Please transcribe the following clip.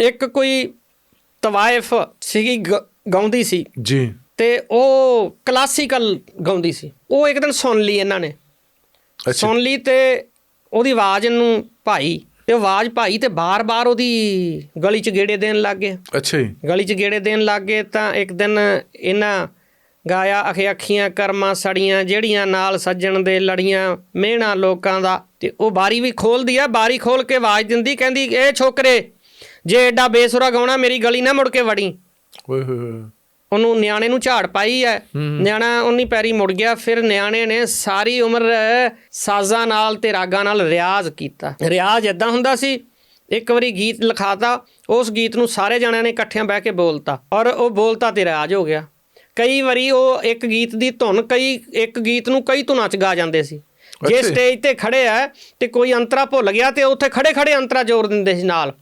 ਇੱਕ ਕੋਈ ਤਵਾਇਫ ਸੀਗੀ ਗਾਉਂਦੀ ਸੀ। ਜੀ। ਤੇ ਉਹ ਕਲਾਸੀਕਲ ਗਾਉਂਦੀ ਸੀ। ਉਹ ਇੱਕ ਦਿਨ ਸੁਣ ਲਈ ਇਹਨਾਂ ਨੇ। ਸੁਣ ਲਈ ਤੇ ਉਹਦੀ ਆਵਾਜ਼ ਨੂੰ ਭਾਈ ਤੇ ਆਵਾਜ਼ ਭਾਈ ਤੇ ਬਾਰ-ਬਾਰ ਉਹਦੀ ਗਲੀ 'ਚ ਗੇੜੇ ਦੇਣ ਲੱਗ ਗਏ। ਅੱਛਾ ਜੀ। ਗਲੀ 'ਚ ਗੇੜੇ ਦੇਣ ਲੱਗ ਗਏ ਤਾਂ ਇੱਕ ਦਿਨ ਇਹਨਾਂ ਗਾਇਆ ਅਖੇ ਅੱਖੀਆਂ ਕਰਮਾਂ ਸੜੀਆਂ ਜਿਹੜੀਆਂ ਨਾਲ ਸੱਜਣ ਦੇ ਲੜੀਆਂ ਮਿਹਣਾ ਲੋਕਾਂ ਦਾ ਤੇ ਉਹ ਬਾਰੀ ਵੀ ਖੋਲਦੀ ਆ ਬਾਰੀ ਖੋਲ ਕੇ ਆਵਾਜ਼ ਦਿੰਦੀ ਕਹਿੰਦੀ ਇਹ ਛੋਕਰੇ ਜੇ ਐਡਾ ਬੇਸੁਰਾ ਗਾਉਣਾ ਮੇਰੀ ਗਲੀ ਨਾ ਮੁੜ ਕੇ ਵੜੀ। ਓਏ ਹੋਏ ਉਹਨੂੰ ਨਿਆਣੇ ਨੂੰ ਝਾੜ ਪਾਈ ਐ। ਨਿਆਣਾ ਉਨੀ ਪੈਰੀ ਮੁੜ ਗਿਆ ਫਿਰ ਨਿਆਣੇ ਨੇ ਸਾਰੀ ਉਮਰ ਸਾਜ਼ਾਂ ਨਾਲ ਤੇ ਰਾਗਾਂ ਨਾਲ ਰਿਆਜ਼ ਕੀਤਾ। ਰਿਆਜ਼ ਇਦਾਂ ਹੁੰਦਾ ਸੀ ਇੱਕ ਵਾਰੀ ਗੀਤ ਲਿਖਾਤਾ ਉਸ ਗੀਤ ਨੂੰ ਸਾਰੇ ਜਣਿਆਂ ਨੇ ਇਕੱਠਿਆਂ ਬਹਿ ਕੇ ਬੋਲਤਾ ਔਰ ਉਹ ਬੋਲਤਾ ਤੇ ਰਿਆਜ਼ ਹੋ ਗਿਆ। ਕਈ ਵਾਰੀ ਉਹ ਇੱਕ ਗੀਤ ਦੀ ਧੁਨ ਕਈ ਇੱਕ ਗੀਤ ਨੂੰ ਕਈ ਧੁਨਾਂ ਚ ਗਾ ਜਾਂਦੇ ਸੀ। ਜੇ। ਸਟੇਜ ਤੇ ਖੜੇ ਆ ਤੇ ਕੋਈ ਅੰਤਰਾ ਭੁੱਲ ਗਿਆ ਤੇ ਉੱਥੇ ਖੜੇ ਖੜੇ ਅੰਤਰਾ ਜੋੜ ਦਿੰਦੇ ਸੀ ਨਾਲ।